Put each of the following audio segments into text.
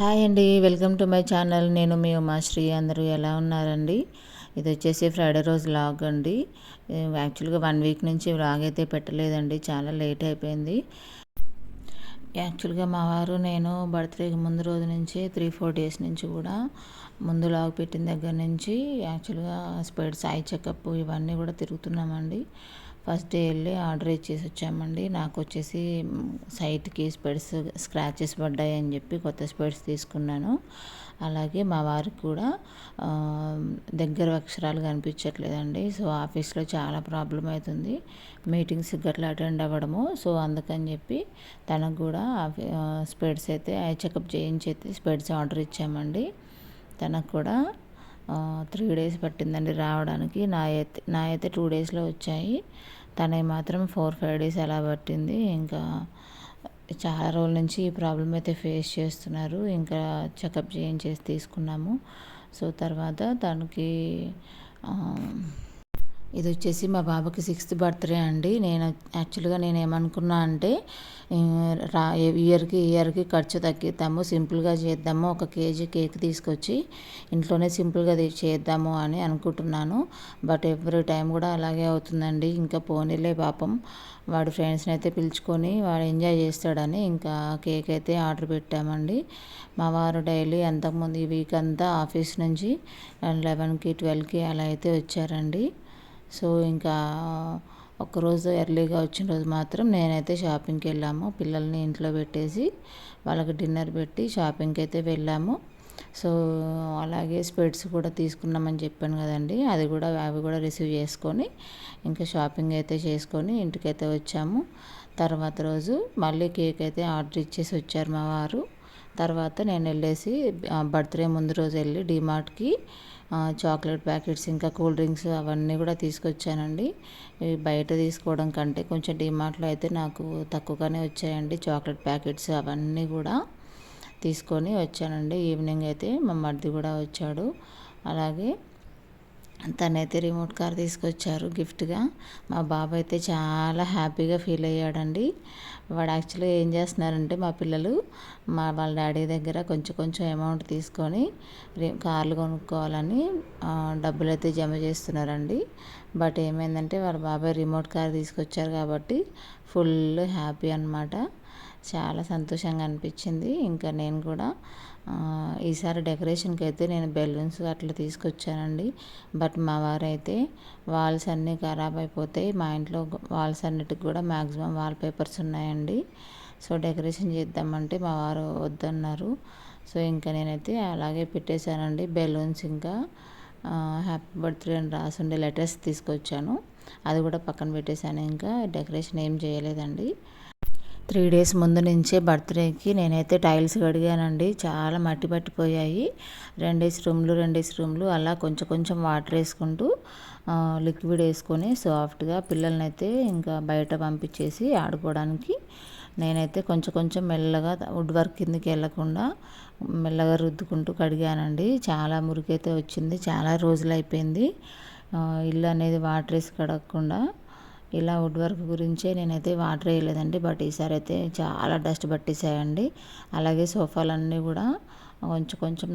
Hi అండి welcome to my channel. నేను మీ ఉమాశ్రీ అందరూ ఎలా ఉన్నారండి? ఇది వచ్చేసి ఫ్రైడే రోజు లాగ్ అండి. యాక్చువల్గా వన్ వీక్ నుంచి వ్లాగ్ అయితే పెట్టలేదండి. చాలా లేట్ అయిపోయింది. యాక్చువల్గా మా వారు నేను బర్త్డేకి ముందు రోజు నుంచి త్రీ ఫోర్ డేస్ నుంచి కూడా ముందు లాగ్ పెట్టిన దగ్గర నుంచి యాక్చువల్గా స్పెడ్స్ సాయి చెకప్ ఇవన్నీ కూడా తిరుగుతున్నామండి. ఫస్ట్ డే వెళ్ళి ఆర్డర్ ఇచ్చేసి వచ్చామండి. నాకు వచ్చేసి సైట్కి స్పెడ్స్ స్క్రాచెస్ పడ్డాయి అని చెప్పి కొత్త స్పెడ్స్ తీసుకున్నాను. అలాగే మా వారికి కూడా దగ్గర అక్షరాలు కనిపించట్లేదండి. సో ఆఫీస్లో చాలా ప్రాబ్లం అవుతుంది. మీటింగ్స్ గట్లా అటెండ్ అవ్వడము. సో అందుకని చెప్పి తనకు కూడా స్పెడ్స్ అయితే ఐ చెకప్ చేయించి అయితే స్పెడ్స్ ఆర్డర్ ఇచ్చామండి. తనకు కూడా త్రీ డేస్ పట్టిందండి రావడానికి. నా అయితే నా అయితే టూ డేస్లో వచ్చాయి. తనకి మాత్రం ఫోర్ ఫైవ్ డేస్ అలా పట్టింది ఇంకా చాలా రోజుల నుంచి ఈ ప్రాబ్లం అయితే ఫేస్ చేస్తున్నారు ఇంకా చెకప్ చేయించేసి తీసుకున్నాము. సో తర్వాత తనకి ఇది వచ్చేసి మా బాబుకి సిక్స్త్ బర్త్డే అండి. నేను యాక్చువల్గా నేను ఏమనుకున్నా అంటే రా ఇయర్కి ఇయర్కి ఖర్చు తగ్గిద్దాము సింపుల్గా చేద్దాము ఒక కేజీ కేక్ తీసుకొచ్చి ఇంట్లోనే సింపుల్గా చేద్దాము అని అనుకుంటున్నాను. బట్ ఎవ్రీ టైం కూడా అలాగే అవుతుందండి. ఇంకా పోనీలే పాపం. వాడు ఫ్రెండ్స్ని అయితే పిలుచుకొని వాడు ఎంజాయ్ చేస్తాడని ఇంకా కేక్ అయితే ఆర్డర్ పెట్టామండి. మా వారు డైలీ అంతకుముందు ఈ వీక్ అంతా ఆఫీస్ నుంచి లెవెన్కి ట్వెల్వ్కి అలా అయితే వచ్చారండి. సో ఇంకా ఒక్కరోజు ఎర్లీగా వచ్చిన రోజు మాత్రం నేనైతే షాపింగ్కి వెళ్ళాము. పిల్లల్ని ఇంట్లో పెట్టేసి వాళ్ళకి డిన్నర్ పెట్టి షాపింగ్కి అయితే వెళ్ళాము. సో అలాగే స్పెడ్స్ కూడా తీసుకున్నామని చెప్పాను కదండి. అది కూడా అవి కూడా రిసీవ్ చేసుకొని ఇంకా షాపింగ్ అయితే చేసుకొని ఇంటికైతే వచ్చాము. తర్వాత రోజు మళ్ళీ కేక్ అయితే ఆర్డర్ ఇచ్చేసి వచ్చారు మా వారు. తర్వాత నేను వెళ్ళేసి బర్త్డే ముందు రోజు వెళ్ళి డిమార్ట్కి చాక్లెట్ ప్యాకెట్స్ ఇంకా కూల్ డ్రింక్స్ అవన్నీ కూడా తీసుకొచ్చానండి. ఇవి బయట తీసుకోవడం కంటే కొంచెం డిమార్ట్లో అయితే నాకు తక్కువగానే వచ్చాయండి చాక్లెట్ ప్యాకెట్స్ అవన్నీ కూడా తీసుకొని వచ్చానండి. ఈవినింగ్ అయితే మా మరిది కూడా వచ్చాడు. అలాగే తనైతే రిమోట్ కార్ తీసుకొచ్చారు గిఫ్ట్గా మా బాబు అయితే చాలా హ్యాపీగా ఫీల్ అయ్యాడండి. వాడు యాక్చువల్గా ఏం చేస్తున్నారంటే మా పిల్లలు మా వాళ్ళ డాడీ దగ్గర కొంచెం కొంచెం అమౌంట్ తీసుకొని కార్లు కొనుక్కోవాలని డబ్బులు అయితే జమ చేస్తున్నారండి. బట్ ఏమైందంటే వాళ్ళ బాబాయ్ రిమోట్ కార్ తీసుకొచ్చారు కాబట్టి ఫుల్ హ్యాపీ అనమాట చాలా సంతోషంగా అనిపించింది. ఇంకా నేను కూడా ఈసారి డెకరేషన్కి అయితే నేను బెలూన్స్ అట్లా తీసుకొచ్చానండి. బట్ మా వారైతే వాల్స్ అన్నీ ఖరాబ్ అయిపోతాయి. మా ఇంట్లో వాల్స్ అన్నిటికి కూడా మ్యాక్సిమం వాల్ పేపర్స్ ఉన్నాయండి. సో డెకరేషన్ చేద్దామంటే మా వారు వద్దన్నారు. సో ఇంకా నేనైతే అలాగే పెట్టేశానండి. బెలూన్స్ ఇంకా హ్యాపీ బర్త్డే అని రాసుండే లెటర్స్ తీసుకొచ్చాను. అది కూడా పక్కన పెట్టేశాను. ఇంకా డెకరేషన్ ఏం చేయలేదండి. త్రీ డేస్ ముందు నుంచే బర్త్డేకి నేనైతే టైల్స్ కడిగానండి. చాలా మట్టి పట్టిపోయాయి. రెండేసి రూమ్లు రెండేసి రూమ్లు అలా కొంచెం కొంచెం వాటర్ వేసుకుంటూ లిక్విడ్ వేసుకొని సాఫ్ట్గా పిల్లల్ని అయితే ఇంకా బయట పంపించేసి ఆడుకోవడానికి నేనైతే కొంచెం కొంచెం మెల్లగా వుడ్ వర్క్ కిందకి వెళ్ళకుండా మెల్లగా రుద్దుకుంటూ కడిగానండి. చాలా మురికైతే వచ్చింది. చాలా రోజులు అయిపోయింది ఇల్లు అనేది వాటర్ వేసి కడగకుండా ఇలా వుడ్ వర్క్ గురించే నేనైతే వాటర్ వేయలేదండి. బట్ ఈసారి అయితే చాలా డస్ట్ పట్టేసాయండి అలాగే సోఫాలన్నీ కూడా కొంచెం కొంచెం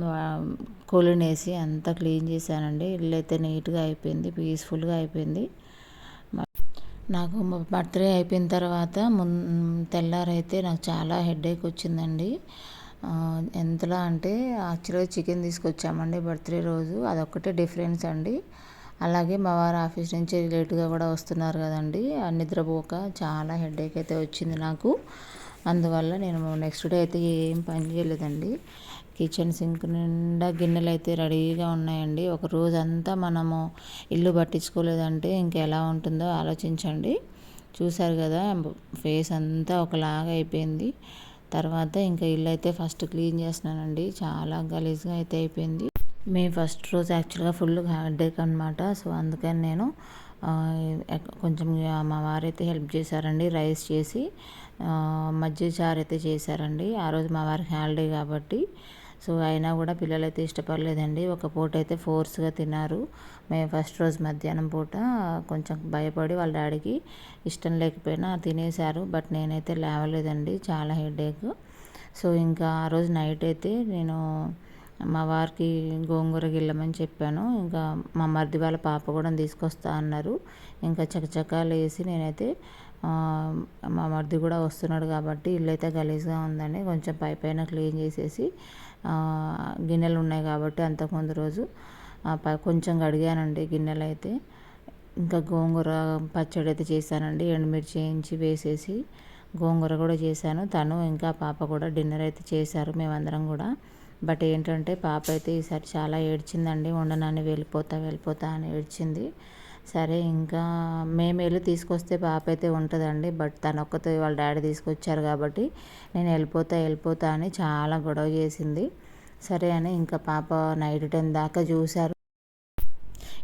కూలిని వేసి అంతా క్లీన్ చేశానండి. ఇల్లు అయితే నీట్గా అయిపోయింది పీస్ఫుల్గా అయిపోయింది. నాకు బర్త్డే అయిపోయిన తర్వాత మున్ తెల్లారైతే నాకు చాలా హెడేక్ వచ్చిందండి. ఎంతలా అంటే యాక్చువల్గా చికెన్ తీసుకొచ్చామండి బర్త్డే రోజు. అదొక్కటే డిఫరెన్స్ అండి. అలాగే మా వారు ఆఫీస్ నుంచి లేటుగా కూడా వస్తున్నారు కదండి. నిద్రపోక చాలా హెడేక్ అయితే వచ్చింది నాకు. అందువల్ల నేను నెక్స్ట్ డే అయితే ఏం పని చేయలేదండి. కిచెన్ సింక్ నిండా గిన్నెలు అయితే రెడీగా ఉన్నాయండి. ఒక రోజంతా మనము ఇల్లు పట్టించుకోలేదంటే ఇంకెలా ఉంటుందో ఆలోచించండి. చూశారు కదా ఫేస్ అంతా ఒకలాగా అయిపోయింది. తర్వాత ఇంకా ఇల్లు అయితే ఫస్ట్ క్లీన్ చేస్తున్నానండి. చాలా గలీజ్గా అయితే అయిపోయింది. మేము ఫస్ట్ రోజు యాక్చువల్గా ఫుల్ హెడేక్ అనమాట సో అందుకని నేను కొంచెం మా వారైతే హెల్ప్ చేశారండి రైస్ చేసి మజ్జిగ చారు అయితే చేశారండి. ఆ రోజు మా వారికి హాలిడే కాబట్టి సో అయినా కూడా పిల్లలు అయితే ఇష్టపడలేదండి. ఒక పూట అయితే ఫోర్స్గా తిన్నారు. మేము ఫస్ట్ రోజు మధ్యాహ్నం పూట కొంచెం భయపడి వాళ్ళ డాడీకి ఇష్టం లేకపోయినా తినేశారు. బట్ నేనైతే లేవలేదండి. చాలా హెడేక్. సో ఇంకా ఆ రోజు నైట్ అయితే నేను మా వారికి గోంగూర గిల్లమని చెప్పాను. ఇంకా మా మరిది వాళ్ళ పాప కూడా తీసుకొస్తా అన్నారు. ఇంకా చకచకాలు వేసి నేనైతే మా మరిది కూడా వస్తున్నాడు కాబట్టి ఇల్లు అయితే గలీజ్గా ఉందని కొంచెం పై పైన క్లీన్ చేసేసి గిన్నెలు ఉన్నాయి కాబట్టి అంతకుముందు రోజు కొంచెం కడిగానండి గిన్నెలు అయితే. ఇంకా గోంగూర పచ్చడి అయితే చేశానండి. ఎండుమిర్చి వేయించి వేసేసి గోంగూర కూడా చేశాను. తను ఇంకా పాప కూడా డిన్నర్ అయితే చేశారు మేమందరం కూడా. బట్ ఏంటంటే పాప అయితే ఈసారి చాలా ఏడ్చిందండి. ఉండనని వెళ్ళిపోతా వెళ్ళిపోతా అని ఏడ్చింది. సరే ఇంకా మేము వెళ్ళి తీసుకొస్తే పాప అయితే ఉంటుందండి. బట్ తన ఒక్కతో వాళ్ళ డాడీ తీసుకొచ్చారు కాబట్టి నేను వెళ్ళిపోతా వెళ్ళిపోతా అని చాలా గొడవ చేసింది. సరే అని ఇంకా పాప నైట్ టెన్ దాకా చూశారు.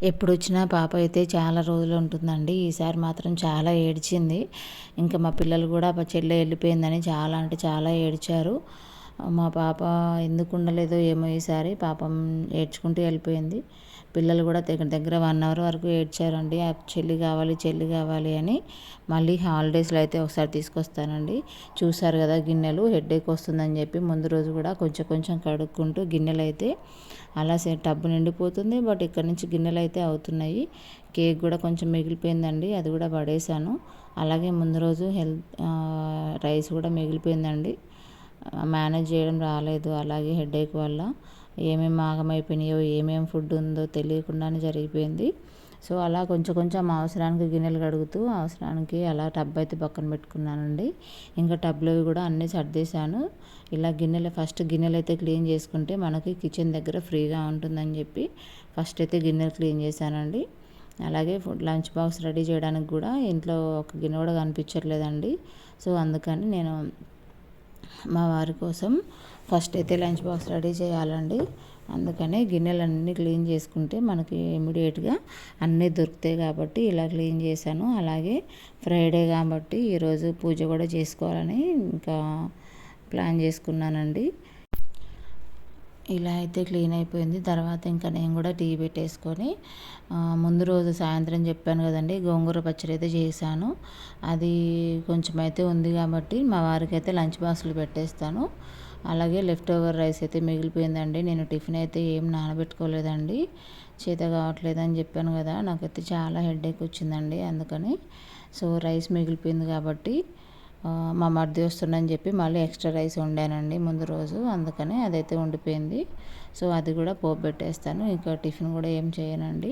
ఎప్పుడు వచ్చినా పాప అయితే చాలా రోజులు ఉంటుందండి. ఈసారి మాత్రం చాలా ఏడ్చింది. ఇంకా మా పిల్లలు కూడా చెల్లె వెళ్ళిపోయిందని చాలా అంటే చాలా ఏడ్చారు. మా పాప ఎందుకు ఉండలేదో ఏమో ఈసారి పాపం ఏడ్చుకుంటూ వెళ్ళిపోయింది. పిల్లలు కూడా దగ్గర దగ్గర వన్ అవర్ వరకు ఏడ్చారండి. ఆ చెల్లి కావాలి చెల్లి కావాలి అని మళ్ళీ హాలిడేస్లో అయితే ఒకసారి తీసుకొస్తానండి. చూసారు కదా గిన్నెలు హెడ్ఏక్ వస్తుందని చెప్పి ముందు రోజు కూడా కొంచెం కొంచెం కడుక్కుంటూ గిన్నెలు అయితే అలా టబ్బు నిండిపోతుంది. బట్ ఇక్కడ నుంచి గిన్నెలు అయితే అవుతున్నాయి. కేక్ కూడా కొంచెం మిగిలిపోయిందండి అది కూడా పడేసాను అలాగే ముందు రోజు హెల్త్ రైస్ కూడా మిగిలిపోయిందండి. మేనేజ్ చేయడం రాలేదు. అలాగే హెడేక్ వల్ల ఏమేమి ఆగమైపోయినాయో ఏమేమి ఫుడ్ ఉందో తెలియకుండానే జరిగిపోయింది. సో అలా కొంచెం కొంచెం అవసరానికి గిన్నెలు కడుగుతూ అవసరానికి అలా టబ్ అయితే పక్కన పెట్టుకున్నానండి. ఇంకా టబ్లో కూడా అన్నీ సర్దేశాను. ఇలా గిన్నెలు ఫస్ట్ గిన్నెలు అయితే క్లీన్ చేసుకుంటే మనకి కిచెన్ దగ్గర ఫ్రీగా ఉంటుందని చెప్పి ఫస్ట్ అయితే గిన్నెలు క్లీన్ చేశానండి. అలాగే ఫుడ్ లంచ్ బాక్స్ రెడీ చేయడానికి కూడా ఇంట్లో ఒక గిన్నె కూడా కనిపించట్లేదండి. సో అందుకని నేను మా వారి కోసం ఫస్ట్ అయితే లంచ్ బాక్స్ రెడీ చేయాలండి. అందుకనే గిన్నెలన్నీ క్లీన్ చేసుకుంటే మనకి ఇమీడియట్గా అన్నీ దొరుకుతాయి కాబట్టి ఇలా క్లీన్ చేశాను. అలాగే ఫ్రైడే కాబట్టి ఈరోజు పూజ కూడా చేసుకోవాలని ఇంకా ప్లాన్ చేసుకున్నానండి. ఇలా అయితే క్లీన్ అయిపోయింది. తర్వాత ఇంకా నేను కూడా టీ పెట్టేసుకొని ముందు రోజు సాయంత్రం చెప్పాను కదండి గోంగూర పచ్చడి అయితే చేశాను. అది కొంచెం అయితే ఉంది కాబట్టి మా వారికి అయితే లంచ్ బాక్సులు పెట్టేస్తాను. అలాగే లెఫ్ట్ ఓవర్ రైస్ అయితే మిగిలిపోయిందండి. నేను టిఫిన్ అయితే ఏం నానబెట్టుకోలేదండి. చేత కావట్లేదని చెప్పాను కదా నాకైతే చాలా హెడేక్ వచ్చిందండి అందుకని. సో రైస్ మిగిలిపోయింది కాబట్టి మా మరిది వస్తుందని చెప్పి మళ్ళీ ఎక్స్ట్రా రైస్ వండానండి ముందు రోజు అందుకని అదైతే ఉండిపోయింది. సో అది కూడా పోపు పెట్టేస్తాను. ఇంకా టిఫిన్ కూడా ఏం చేయనండి.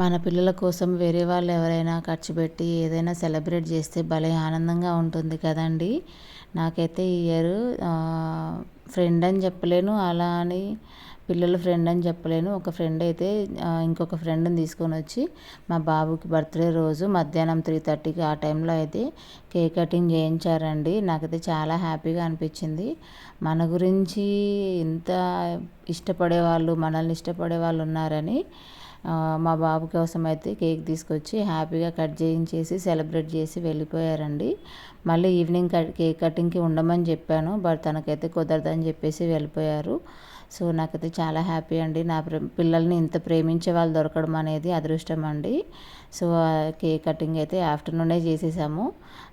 మన పిల్లల కోసం వేరే వాళ్ళు ఎవరైనా ఖర్చు పెట్టి ఏదైనా సెలబ్రేట్ చేస్తే భలే ఆనందంగా ఉంటుంది కదండి. నాకైతే ఈ ఇయర్ ఫ్రెండ్ అని చెప్పలేను అలా అని పిల్లల ఫ్రెండ్ అని చెప్పలేను. ఒక ఫ్రెండ్ అయితే ఇంకొక ఫ్రెండ్ని తీసుకొని వచ్చి మా బాబుకి బర్త్డే రోజు మధ్యాహ్నం త్రీ థర్టీకి ఆ టైంలో అయితే కేక్ కటింగ్ చేయించారండి. నాకైతే చాలా హ్యాపీగా అనిపించింది. మన గురించి ఇంత ఇష్టపడే వాళ్ళు మనల్ని ఇష్టపడే వాళ్ళు ఉన్నారని మా బాబు కోసం అయితే కేక్ తీసుకొచ్చి హ్యాపీగా కట్ చేయించేసి సెలబ్రేట్ చేసి వెళ్ళిపోయారండి. మళ్ళీ ఈవినింగ్ కేక్ కటింగ్కి ఉండమని చెప్పాను బట్ తనకైతే కుదరదని చెప్పేసి వెళ్ళిపోయారు. సో నాకైతే చాలా హ్యాపీ అండి. నా పిల్లల్ని ఇంత ప్రేమించే వాళ్ళు దొరకడం అనేది అదృష్టం అండి. సో కేక్ కటింగ్ అయితే ఆఫ్టర్నూనే చేసేసాము.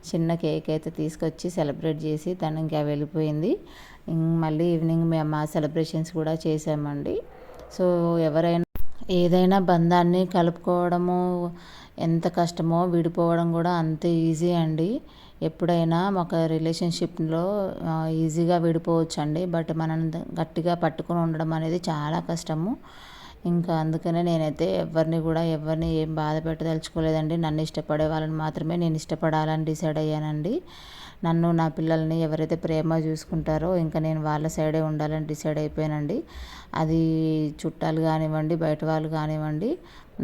చిన్న కేక్ అయితే తీసుకొచ్చి సెలబ్రేట్ చేసి తను ఇంకా వెళ్ళిపోయింది. మళ్ళీ ఈవినింగ్ మేము మా సెలబ్రేషన్స్ కూడా చేసామండి. సో ఎవరైనా ఏదైనా బంధాన్ని కలుపుకోవడము ఎంత కష్టమో విడిపోవడం కూడా అంతే ఈజీ అండి. ఎప్పుడైనా ఒక రిలేషన్షిప్లో ఈజీగా విడిపోవచ్చు అండి బట్ మనం గట్టిగా పట్టుకొని ఉండడం అనేది చాలా కష్టము. ఇంకా అందుకనే నేనైతే ఎవరిని కూడా ఎవరిని ఏం బాధ పెట్టదలుచుకోలేదండి. నన్ను ఇష్టపడే వాళ్ళని మాత్రమే నేను ఇష్టపడాలని డిసైడ్ అయ్యానండి. నన్ను నా పిల్లల్ని ఎవరైతే ప్రేమ చూసుకుంటారో ఇంకా నేను వాళ్ళ సైడే ఉండాలని డిసైడ్ అయిపోయానండి. అది చుట్టాలు కానివ్వండి బయట వాళ్ళు కానివ్వండి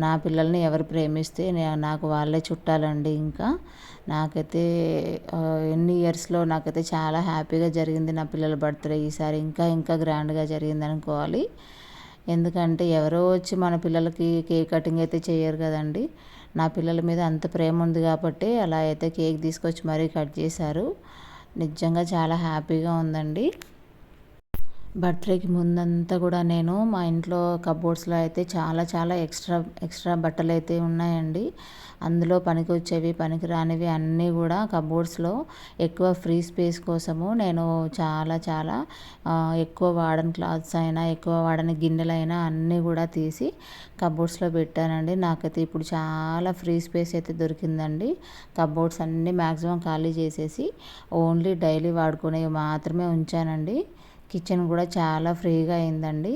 నా పిల్లల్ని ఎవరు ప్రేమిస్తే నాకు వాళ్ళే చుట్టాలండి ఇంకా. నాకైతే ఎన్ని ఇయర్స్లో నాకైతే చాలా హ్యాపీగా జరిగింది నా పిల్లల బర్త్డే ఈసారి ఇంకా ఇంకా గ్రాండ్గా జరిగింది అనుకోవాలి ఎందుకంటే ఎవరో వచ్చి మన పిల్లలకి కేక్ కటింగ్ అయితే చేయరు కదండి. నా పిల్లల మీద అంత ప్రేమ ఉంది కాబట్టి అలా అయితే కేక్ తీసుకొచ్చి మరీ కట్ చేశారు. నిజంగా చాలా హ్యాపీగా ఉందండి. బర్త్డేకి ముందంతా కూడా నేను మా ఇంట్లో కబోర్డ్స్లో అయితే చాలా చాలా ఎక్స్ట్రా ఎక్స్ట్రా బట్టలు అయితే ఉన్నాయండి. అందులో పనికి వచ్చేవి పనికి రానివి అన్నీ కూడా కబోర్డ్స్లో ఎక్కువ ఫ్రీ స్పేస్ కోసము నేను చాలా చాలా ఎక్కువ వాడని క్లాత్స్ అయినా ఎక్కువ వాడని గిన్నెలైనా అన్నీ కూడా తీసి కబోర్డ్స్లో పెట్టానండి. నాకైతే ఇప్పుడు చాలా ఫ్రీ స్పేస్ అయితే దొరికిందండి. కబోర్డ్స్ అన్నీ మ్యాక్సిమం ఖాళీ చేసేసి ఓన్లీ డైలీ వాడుకునేవి మాత్రమే ఉంచానండి. కిచెన్ కూడా చాలా ఫ్రీగా అయిందండి.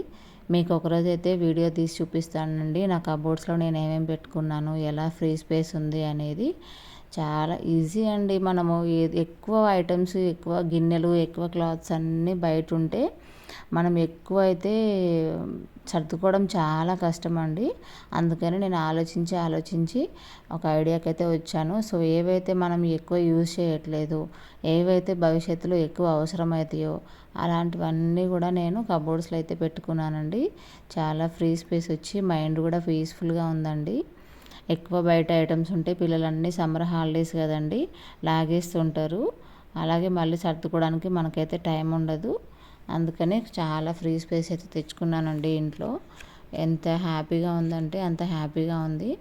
మీకు ఒకరోజు అయితే వీడియో తీసి చూపిస్తానండి. నా కబోర్డ్స్లో నేను ఏమేమి పెట్టుకున్నాను ఎలా ఫ్రీ స్పేస్ ఉంది అనేది చాలా ఈజీ అండి. మనము ఎక్కువ ఐటమ్స్ ఎక్కువ గిన్నెలు ఎక్కువ క్లాత్స్ అన్నీ బయట ఉంటే మనం ఎక్కువ అయితే సర్దుకోవడం చాలా కష్టం అండి అందుకని నేను ఆలోచించి ఆలోచించి ఒక ఐడియాకి అయితే వచ్చాను. సో ఏవైతే మనం ఎక్కువ యూజ్ చేయట్లేదు ఏవైతే భవిష్యత్తులో ఎక్కువ అవసరమవుతాయో అలాంటివన్నీ కూడా నేను కబోర్డ్స్లో అయితే పెట్టుకున్నానండి. చాలా ఫ్రీ స్పేస్ వచ్చి మైండ్ కూడా పీస్ఫుల్గా ఉందండి. ఎక్కువ బయట ఐటమ్స్ ఉంటే పిల్లలన్నీ సమ్మర్ హాలిడేస్ కదండి లాగేస్తుంటారు. అలాగే మళ్ళీ సర్దుకోవడానికి మనకైతే టైం ఉండదు. అందుకని చాలా ఫ్రీ స్పేస్ అయితే తెచ్చుకున్నానండి ఇంట్లో. ఎంత హ్యాపీగా ఉందంటే అంత హ్యాపీగా ఉంది.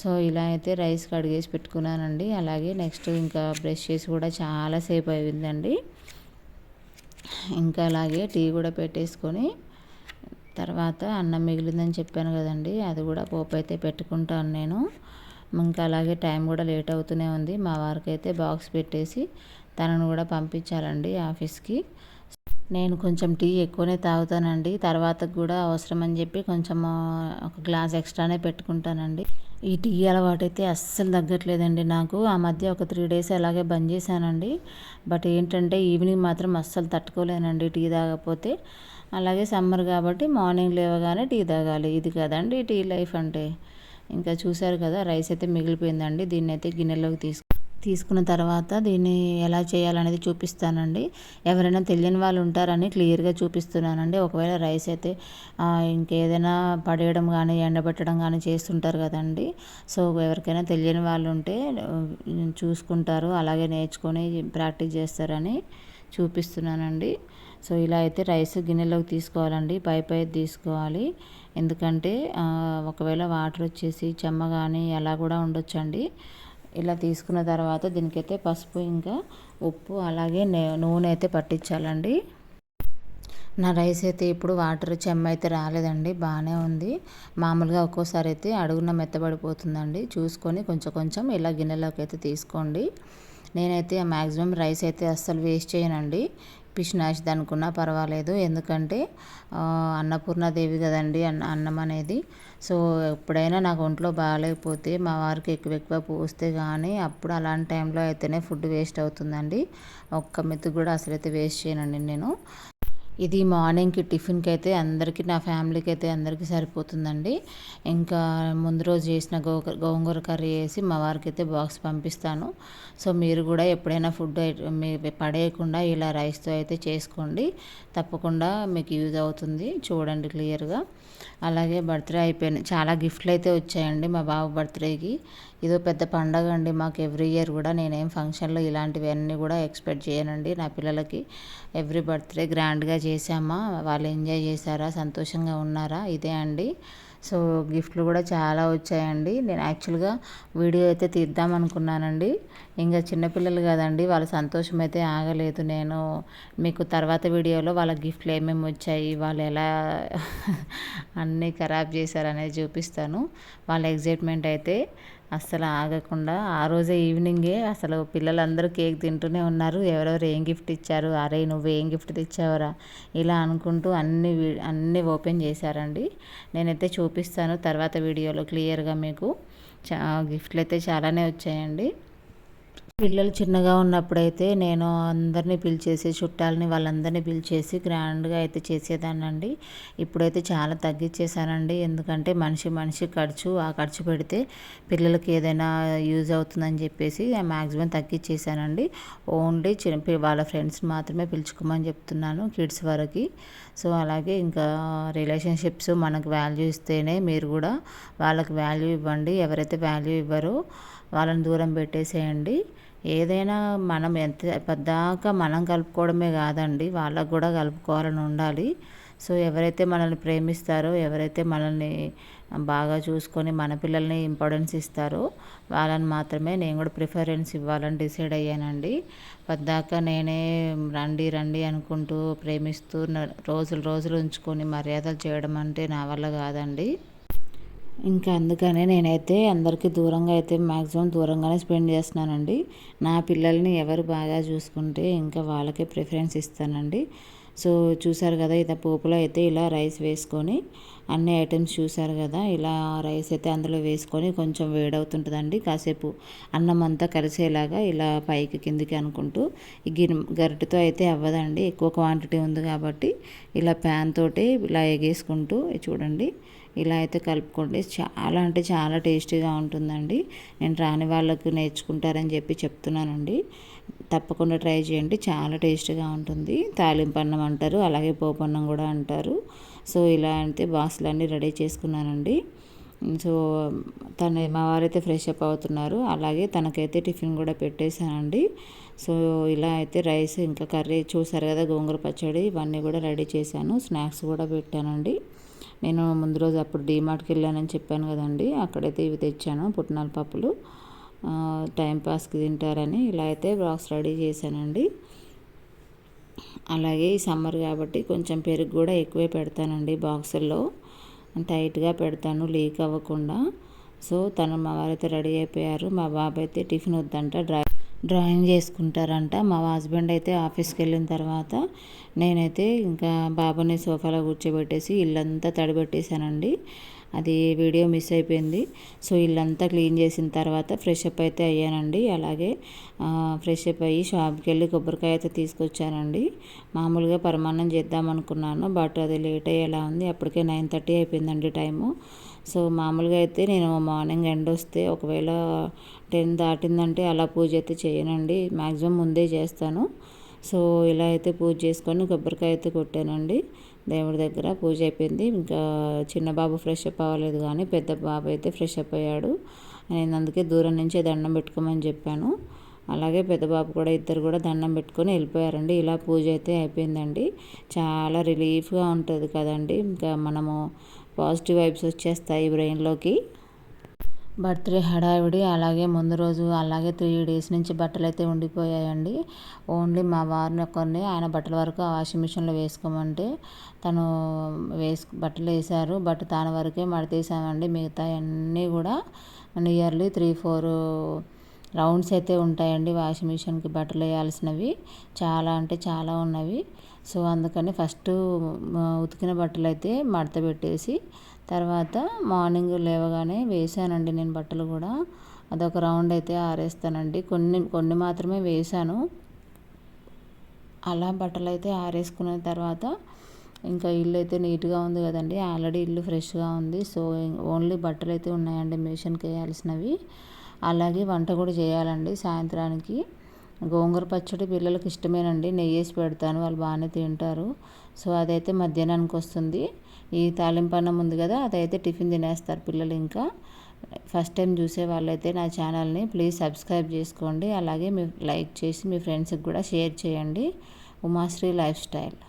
సో ఇలా అయితే రైస్ కడిగేసి పెట్టుకున్నానండి. అలాగే నెక్స్ట్ ఇంకా బ్రష్ చేసి కూడా చాలాసేపు అయిందండి. ఇంకా అలాగే టీ కూడా పెట్టేసుకొని తర్వాత అన్నం మిగిలిందని చెప్పాను కదండి అది కూడా పోపు అయితే పెట్టుకుంటాను నేను. ఇంకా అలాగే టైం కూడా లేట్ అవుతూనే ఉంది. మా వారికి అయితే బాక్స్ పెట్టేసి తనను కూడా పంపించాలండి ఆఫీస్కి. నేను కొంచెం టీ ఎక్కువనే తాగుతానండి. తర్వాత కూడా అవసరం అని చెప్పి కొంచెం ఒక గ్లాస్ ఎక్స్ట్రానే పెట్టుకుంటానండి. ఈ టీ అలవాటు అయితే అస్సలు తగ్గట్లేదండి నాకు. ఆ మధ్య ఒక త్రీ డేస్ అలాగే బంద్ చేశానండి. బట్ ఏంటంటే ఈవినింగ్ మాత్రం అస్సలు తట్టుకోలేనండి టీ తాగకపోతే. అలాగే సమ్మర్ కాబట్టి మార్నింగ్ లేవగానే టీ తాగాలి. ఇది కదండి టీ లైఫ్ అంటే. ఇంకా చూసారు కదా రైస్ అయితే మిగిలిపోయిందండి. దీన్ని అయితే గిన్నెలోకి తీసుకు తీసుకున్న తర్వాత దీన్ని ఎలా చేయాలనేది చూపిస్తానండి. ఎవరైనా తెలియని వాళ్ళు ఉంటారని క్లియర్గా చూపిస్తున్నానండి. ఒకవేళ రైస్ అయితే ఇంకేదైనా పడేయడం కానీ ఎండబెట్టడం కానీ చేస్తుంటారు కదండి. సో ఎవరికైనా తెలియని వాళ్ళు ఉంటే చూసుకుంటారు. అలాగే నేర్చుకొని ప్రాక్టీస్ చేస్తారని చూపిస్తున్నానండి. సో ఇలా అయితే రైస్ గిన్నెలోకి తీసుకోవాలండి. పై పై తీసుకోవాలి. ఎందుకంటే ఒకవేళ వాటర్ వచ్చేసి చెమ్మ కానీ అలా కూడా ఉండొచ్చండి. ఇలా తీసుకున్న తర్వాత దీనికైతే పసుపు ఇంకా ఉప్పు అలాగే నూనె అయితే పట్టించాలండి. నా రైస్ అయితే ఇప్పుడు వాటర్ చెమ్మ అయితే రాలేదండి బాగానే ఉంది. మామూలుగా ఒక్కోసారి అయితే అడుగున మెత్తబడిపోతుందండి. చూసుకొని కొంచెం కొంచెం ఇలా గిన్నెలోకి అయితే తీసుకోండి. నేనైతే మ్యాక్సిమం రైస్ అయితే అస్సలు వేస్ట్ చేయనండి. పిష్నాషిది అనుకున్నా పర్వాలేదు. ఎందుకంటే అన్నపూర్ణాదేవి కదండి అన్న అన్నం అనేది. సో ఎప్పుడైనా నాకు ఒంట్లో బాగాలేకపోతే మా వారికి ఎక్కువ ఎక్కువ పోస్తే కానీ అప్పుడు అలాంటి టైంలో అయితేనే ఫుడ్ వేస్ట్ అవుతుందండి. ఒక్క మెతుకు కూడా అసలు అయితే వేస్ట్ చేయనండి నేను. ఇది మార్నింగ్కి టిఫిన్కి అయితే అందరికీ నా ఫ్యామిలీకి అయితే అందరికీ సరిపోతుందండి. ఇంకా ముందు రోజు చేసిన గో గోంగూర కర్రీ వేసి మా వారికి అయితే బాక్స్ పంపిస్తాను. సో మీరు కూడా ఎప్పుడైనా ఫుడ్ మీ పడేయకుండా ఇలా రైస్తో అయితే చేసుకోండి. తప్పకుండా మీకు యూజ్ అవుతుంది చూడండి క్లియర్గా. అలాగే బర్త్డే అయిపోయినాయి చాలా గిఫ్ట్లు అయితే వచ్చాయండి మా బాబు బర్త్డేకి. ఇదో పెద్ద పండగ అండి. మాకు ఎవ్రీ ఇయర్ కూడా నేనేం ఫంక్షన్లో ఇలాంటివి అన్నీ కూడా ఎక్స్పెక్ట్ చేయనండి. నా పిల్లలకి ఎవ్రీ బర్త్డే గ్రాండ్గా చేసామా వాళ్ళు ఎంజాయ్ చేశారా? సంతోషంగా ఉన్నారా? ఇదే అండి. సో గిఫ్ట్లు కూడా చాలా వచ్చాయండి. నేను యాక్చువల్గా వీడియో అయితే తీద్దాం అనుకున్నానండి. ఇంకా చిన్నపిల్లలు కదండి. వాళ్ళ సంతోషం అయితే ఆగలేదు. నేను మీకు తర్వాత వీడియోలో వాళ్ళ గిఫ్ట్లు ఏమేమి వచ్చాయి వాళ్ళు ఎలా అన్నీ ఖరాబ్ చేశారనేది చూపిస్తాను. వాళ్ళ ఎగ్జైట్మెంట్ అయితే అస్సలు ఆగకుండా ఆ రోజే ఈవినింగే అసలు పిల్లలందరూ కేక్ తింటూనే ఉన్నారు. ఎవరెవరు ఏం గిఫ్ట్ ఇచ్చారు? అరే నువ్వు ఏం గిఫ్ట్ తెచ్చావరా? ఇలా అనుకుంటూ అన్ని అన్నీ ఓపెన్ చేశారండి. నేనైతే చూపిస్తాను తర్వాత వీడియోలో క్లియర్గా మీకు. చా గిఫ్ట్లు అయితే చాలానే వచ్చాయండి. పిల్లలు చిన్నగా ఉన్నప్పుడైతే నేను అందరినీ పిలిచేసి చుట్టాలని వాళ్ళందరినీ పిలిచేసి గ్రాండ్గా అయితే చేసేదానండి ఇప్పుడైతే చాలా తగ్గించేశానండి ఎందుకంటే మనిషి మనిషి ఖర్చు ఆ ఖర్చు పెడితే పిల్లలకి ఏదైనా యూజ్ అవుతుందని చెప్పేసి మ్యాక్సిమం తగ్గించేశానండి ఓన్లీ చిన్న వాళ్ళ ఫ్రెండ్స్ మాత్రమే పిలుచుకోమని చెప్తున్నాను కిడ్స్ వరకు. సో అలాగే ఇంకా రిలేషన్షిప్స్ మనకు వాల్యూ ఇస్తేనే మీరు కూడా వాళ్ళకి వాల్యూ ఇవ్వండి. ఎవరైతే వాల్యూ ఇవ్వరో వాళ్ళని దూరం పెట్టేసేయండి. ఏదైనా మనం ఎంత పెద్దాక మనం కలుపుకోవడమే కాదండి వాళ్ళకు కూడా కలుపుకోవాలని ఉండాలి. సో ఎవరైతే మనల్ని ప్రేమిస్తారో ఎవరైతే మనల్ని బాగా చూసుకొని మన పిల్లల్ని ఇంపార్టెన్స్ ఇస్తారో వాళ్ళని మాత్రమే నేను కూడా ప్రిఫరెన్స్ ఇవ్వాలని డిసైడ్ అయ్యానండి. పద్దాక నేనే రండి రండి అనుకుంటూ ప్రేమిస్తూ రోజులు రోజులు ఉంచుకొని మర్యాదలు చేయడం అంటే నా వల్ల కాదండి. ఇంకా అందుకనే నేనైతే అందరికీ దూరంగా అయితే మ్యాక్సిమం దూరంగానే స్పెండ్ చేస్తున్నానండి. నా పిల్లల్ని ఎవరు బాగా చూసుకుంటే ఇంకా వాళ్ళకే ప్రిఫరెన్స్ ఇస్తానండి. సో చూసారు కదా ఇది పోపులో అయితే ఇలా రైస్ వేసుకొని అన్ని ఐటమ్స్ చూసారు కదా ఇలా రైస్ అయితే అందులో వేసుకొని కొంచెం వేడవుతుంటుందండి. కాసేపు అన్నం అంతా కలిసేలాగా ఇలా పైకి కిందికి అనుకుంటూ ఈ గరిటతో గరిటెతో అయితే అవ్వదండి. ఎక్కువ క్వాంటిటీ ఉంది కాబట్టి ఇలా ప్యాన్ తోటి ఇలా ఎగేసుకుంటూ చూడండి. ఇలా అయితే కలుపుకోండి. చాలా అంటే చాలా టేస్టీగా ఉంటుందండి. నేను రాని వాళ్ళకు నేర్చుకుంటారని చెప్పి చెప్తున్నానండి. తప్పకుండా ట్రై చేయండి. చాలా టేస్టీగా ఉంటుంది. తాలింపు అన్నం అంటారు అలాగే పోపన్నం కూడా అంటారు. సో ఇలా అంటే బాసులన్నీ రెడీ చేసుకున్నానండి. సో తను మా వారైతే ఫ్రెష్ అప్ అవుతున్నారు. అలాగే తనకైతే టిఫిన్ కూడా పెట్టేశానండి. సో ఇలా అయితే రైస్ ఇంకా కర్రీ చూసారు కదా గోంగూర పచ్చడి ఇవన్నీ కూడా రెడీ చేశాను. స్నాక్స్ కూడా పెట్టానండి. నేను ముందు రోజు అప్పుడు డీమార్ట్కి వెళ్ళానని చెప్పాను కదండి. అక్కడైతే ఇవి తెచ్చాను పుట్నాల పప్పులు. టైంపాస్కి తింటారని ఇలా అయితే బాక్స్ రెడీ చేశానండి. అలాగే ఈ సమ్మర్ కాబట్టి కొంచెం పెరుగు కూడా ఎక్కువే పెడతానండి బాక్సుల్లో. టైట్గా పెడతాను లీక్ అవ్వకుండా. సో తను మా వారైతే రెడీ అయిపోయారు. మా బాబాయ్ అయితే టిఫిన్ వద్దంట డ్రై డ్రాయింగ్ చేసుకుంటారంట. మా హస్బెండ్ అయితే ఆఫీస్కి వెళ్ళిన తర్వాత నేనైతే ఇంకా బాబుని సోఫాలో కూర్చోబెట్టేసి ఇల్లంతా తడిపెట్టేశానండి. అది వీడియో మిస్ అయిపోయింది. సో ఇల్లంతా క్లీన్ చేసిన తర్వాత ఫ్రెష్ అప్ అయితే అయ్యానండి. అలాగే ఫ్రెష్ అప్ అయ్యి షాప్కి వెళ్ళి కొబ్బరికాయ అయితే తీసుకొచ్చానండి. మామూలుగా పరమాన్నం చేద్దాం అనుకున్నాను బట్ అది లేట్ అయ్యేలా ఉంది. అప్పటికే నైన్ థర్టీ అయిపోయిందండి టైము. సో మామూలుగా అయితే నేను మార్నింగ్ ఎండ వస్తే ఒకవేళ టెన్ దాటిందంటే అలా పూజ అయితే చేయనండి. మ్యాక్సిమం ముందే చేస్తాను. సో ఇలా అయితే పూజ చేసుకొని కొబ్బరికాయ అయితే కొట్టానండి. దేవుడి దగ్గర పూజ అయిపోయింది. ఇంకా చిన్న బాబు ఫ్రెష్ అప్ అవ్వలేదు కానీ పెద్ద బాబు అయితే ఫ్రెష్ అప్ అయ్యాడు. నేను అందుకే దూరం నుంచే దండం పెట్టుకోమని చెప్పాను. అలాగే పెద్ద బాబు కూడా ఇద్దరు కూడా దండం పెట్టుకొని వెళ్ళిపోయారండి. ఇలా పూజ అయితే అయిపోయిందండి. చాలా రిలీఫ్గా ఉంటుంది కదండి. ఇంకా మనము పాజిటివ్ వైబ్స్ వచ్చేస్తాయి బ్రెయిన్లోకి బర్త్డే హడావిడి అలాగే ముందు రోజు అలాగే త్రీ డేస్ నుంచి బట్టలు అయితే ఉండిపోయాయండి. ఓన్లీ మా వారిని కొన్ని ఆయన బట్టల వరకు వాషింగ్ మిషన్లో వేసుకోమంటే తను వేసు బట్టలు వేశారు. బట్ తాను వరకే మడతీసామండి మిగతా అన్నీ కూడా నియర్లీ త్రీ ఫోర్ రౌండ్స్ అయితే ఉంటాయండి వాషింగ్ మిషన్కి బట్టలు వేయాల్సినవి. చాలా అంటే చాలా ఉన్నవి. సో అందుకని ఫస్ట్ ఉతికిన బట్టలు అయితే మడత పెట్టేసి తర్వాత మార్నింగ్ లేవగానే వేసానండి నేను బట్టలు కూడా. అదొక రౌండ్ అయితే ఆరేస్తానండి. కొన్ని కొన్ని మాత్రమే వేసాను అలా బట్టలు అయితే ఆరేసుకున్న తర్వాత ఇంకా ఇల్లు అయితే నీట్గా ఉంది కదండి. ఆల్రెడీ ఇల్లు ఫ్రెష్గా ఉంది. సో ఓన్లీ బట్టలు అయితే ఉన్నాయండి మిషన్కి వేయాల్సినవి. అలాగే వంట కూడా చేయాలండి సాయంత్రానికి. గోంగూర పచ్చడి పిల్లలకి ఇష్టమేనండి. నెయ్యి వేసి పెడతాను. వాళ్ళు బాగానే తింటారు. సో అదైతే మధ్యాహ్నానికి వస్తుంది. ఈ తాలింపన్నం ఉంది కదా అదైతే టిఫిన్ తినేస్తారు పిల్లలు ఇంకా. ఫస్ట్ టైం చూసే వాళ్ళైతే నా ఛానల్ని ప్లీజ్ సబ్స్క్రైబ్ చేసుకోండి. అలాగే మీ లైక్ చేసి మీ ఫ్రెండ్స్కి కూడా షేర్ చేయండి. Umashri life style.